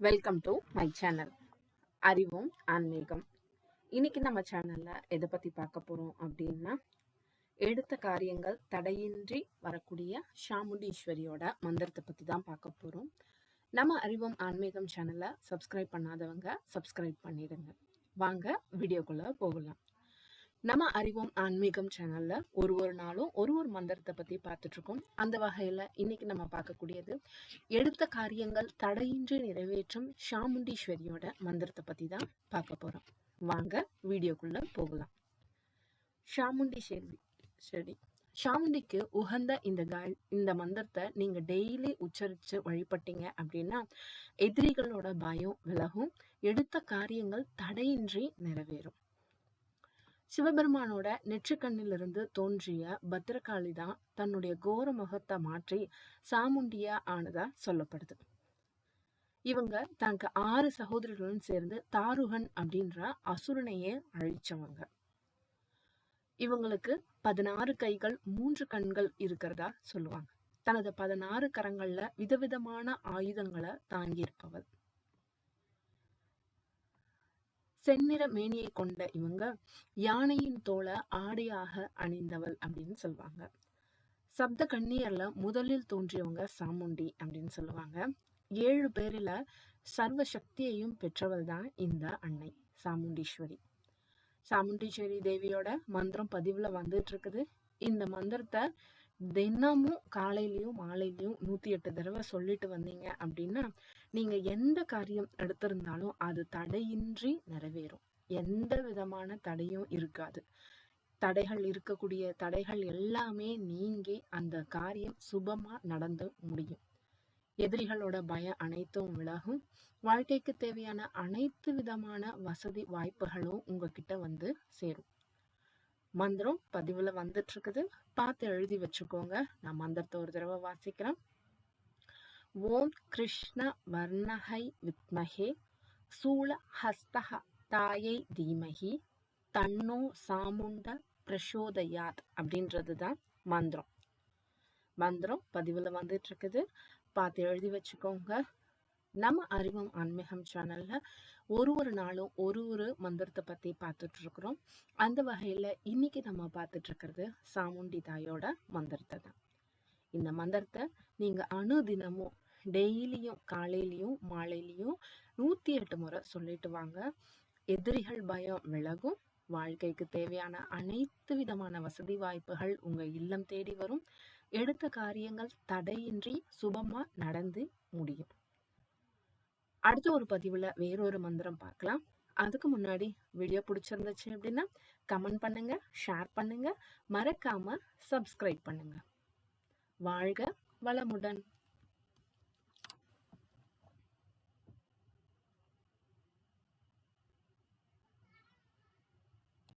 Welcome to my channel அறிவும் ஆன்மீகம். இன்னைக்கு நம்ம சேனல்ல எதை பத்தி பார்க்க போறோம் அப்படின்னா எடுத்த காரியங்கள் தடையின்றி வரக்கூடிய சாமுண்டீஸ்வரியோட மந்திரத்தை பத்தி தான் பார்க்க போறோம். நம்ம அறிவும் ஆன்மீகம் சேனலை சப்ஸ்கிரைப் பண்ணாதவங்க சப்ஸ்கிரைப் பண்ணிடுங்க. வாங்க வீடியோக்குள்ள போகலாம். நம்ம அறிவோம் ஆன்மீகம் சேனல்ல ஒரு ஒரு நாளும் ஒரு ஒரு மந்திரத்தை பத்தி பார்த்துட்டு இருக்கோம் அந்த வகையில இன்னைக்கு நம்ம பார்க்கக்கூடியது எடுத்த காரியங்கள் தடையின்றி நிறைவேற்றும் சாமுண்டீஸ்வரியோட மந்திரத்தை பத்தி தான் பார்க்க போறோம். வாங்க வீடியோக்குள்ள போகலாம். சாமுண்டீஸ்வரி சரி. சாமுண்டிக்கு உகந்த இந்த காய் இந்த மந்திரத்தை நீங்கள் டெய்லி உச்சரித்து வழிபட்டீங்க அப்படின்னா எதிரிகளோட பயம் விலகும் எடுத்த காரியங்கள் தடையின்றி நிறைவேறும். சிவபெருமானோட நெற்றிக்கண்ணிலிருந்து தோன்றிய பத்திரகாளி தான் தன்னுடைய கோர முகத்தை மாற்றி சாமுண்டியா ஆனதா சொல்லப்படுது. இவங்க தனக்கு ஆறு சகோதரர்களும் சேர்ந்து தாருகன் அப்படின்ற அசுரனையே அழிச்சவங்க. இவங்களுக்கு பதினாறு கைகள் மூன்று கண்கள் இருக்கிறதா சொல்லுவாங்க. தனது பதினாறு கரங்கள்ல விதவிதமான ஆயுதங்களை தாங்கியிருப்பவள் செந்நிற மேனியை கொண்ட இவங்க யானையின் தோலை ஆடையாக அணிந்தவள் அப்படின்னு சொல்லுவாங்க. சப்த கண்ணியர்ல முதலில் தோன்றியவங்க சாமுண்டி அப்படின்னு சொல்லுவாங்க. ஏழு பேரில் சர்வ சக்தியையும் பெற்றவள் தான் இந்த அன்னை சாமுண்டீஸ்வரி. சாமுண்டீஸ்வரி தேவியோட மந்திரம் பதிவில் வந்துட்டு இருக்குது. இந்த மந்திரத்தை தினமும் காலையிலையும் மாலையிலையும் நூற்றி எட்டு தடவை சொல்லிட்டு வந்தீங்க அப்படின்னா நீங்கள் எந்த காரியம் எடுத்திருந்தாலும் அது தடையின்றி நிறைவேறும். எந்த விதமான தடையும் இருக்காது. தடைகள் இருக்கக்கூடிய தடைகள் எல்லாமே நீங்கி அந்த காரியம் சுபமாக நடந்து முடியும். எதிரிகளோட பயம் அனைத்தும் விலகும். வாழ்க்கைக்கு தேவையான அனைத்து விதமான வசதி வாய்ப்புகளும் உங்ககிட்ட வந்து சேரும். மந்திரம் பதிவில் வந்துட்டு இருக்குது பார்த்து எழுதி வச்சுக்கோங்க. நான் மந்திரத்தை ஒரு தடவை வாசிக்கிறேன். ஓம் கிருஷ்ண வர்ணஹை வித்மஹே. சூல ஹஸ்தஹ தாயை தீமகி தன்னோ சாமுண்ட பிரசோதயாத் அப்படின்றது தான் மந்திரம். மந்திரம் பதிவில் வந்துட்டு இருக்குது பார்த்து எழுதி வச்சுக்கோங்க. நம்ம அறிவம் ஆன்மீகம் சேனலில் ஒரு ஒரு நாளும் ஒரு ஒரு மந்திரத்தை பற்றி பார்த்துட்டு இருக்கிறோம் அந்த வகையில் இன்னைக்கு நம்ம பார்த்துட்டு இருக்கிறது சாமுண்டி தாயோட மந்திரத்தை தான். இந்த மந்திரத்தை நீங்கள் அணுதினமும் டெய்லியும் காலையிலையும் மாலையிலையும் நூற்றி எட்டு முறை சொல்லிட்டு வாங்க. எதிரிகள் பயம் விலகும். வாழ்க்கைக்கு தேவையான அனைத்து விதமான வசதி வாய்ப்புகள் உங்கள் இல்லம் தேடி வரும். எடுத்த காரியங்கள் தடையின்றி சுபமாக நடந்து முடியும். அடுத்த ஒரு பதிவில் வேறொரு மந்திரம் பார்க்கலாம். அதுக்கு முன்னாடி வீடியோ பிடிச்சிருந்துச்சு அப்படின்னா கமெண்ட் பண்ணுங்க ஷேர் பண்ணுங்க. மறக்காம சப்ஸ்கிரைப் பண்ணுங்க. வாழ்க வளமுடன்.